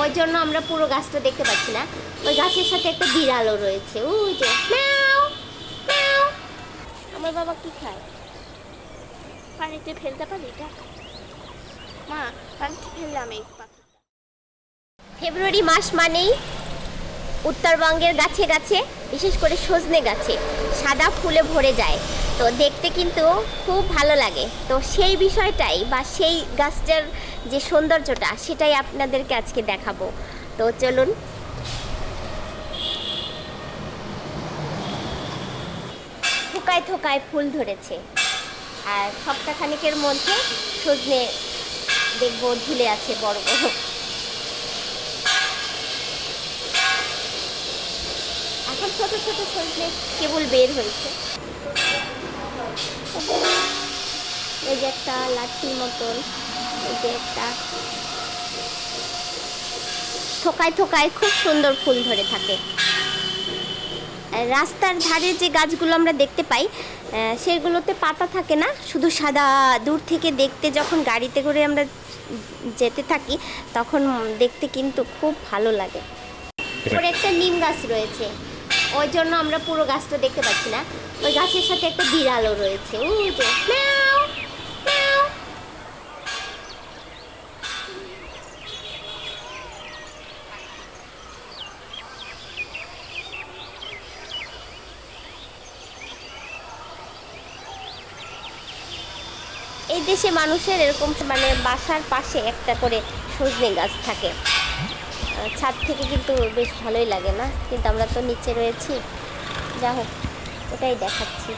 ওই জন্য আমরা পুরো গাছটা দেখতে পাচ্ছি না। ওই গাছের সাথে একটা বিড়ালও রয়েছে। ওই যে আমার বাবা কি খায়? পানিতে ফেলতে পারি এটা? মা পানিতে ফেললাম এই ফেব্রুয়ারি মাস মানেই উত্তরবঙ্গের গাছে গাছে বিশেষ করে সজনে গাছে, সাদা ফুলে ভরে যায়। তো দেখতে কিন্তু খুব ভালো লাগে। তো সেই বিষয়টাই বা সেই গাছটার যে সৌন্দর্যটা, সেটাই আপনাদেরকে আজকে দেখাবো। তো চলুন। থোকায় থোকায় ফুল ধরেছে। আর সপ্তাহখানিকের মধ্যে সজনে দেখব ঝুলে আছে বড় বড়। এখন ছোট ছোট সজনে কেবল বের হয়েছে। এই যে একটা লাঠির মতন, এই যে একটা থোকায় থোকায় খুব সুন্দর ফুল ধরে থাকে। রাস্তার ধারে যে গাছগুলো আমরা দেখতে পাই সেগুলোতে পাতা থাকে না, শুধু সাদা। দূর থেকে দেখতে যখন গাড়িতে করে আমরা যেতে থাকি, তখন দেখতে কিন্তু খুব ভালো লাগে। উপরে একটা নিম গাছ রয়েছে। ওই জন্য আমরা পুরো গাছটা দেখতে পাচ্ছি না। ওই গাছের সাথে একটা বিড়ালও রয়েছে। এই দেশে মানুষের এরকম মানে বাসার পাশে একটা করে সজনে গাছ থাকে। ছাদ থেকে কিন্তু বেশ ভালোই লাগে না, কিন্তু আমরা তো নিচে রয়েছি। যা হোক, ওটাই দেখাচ্ছি।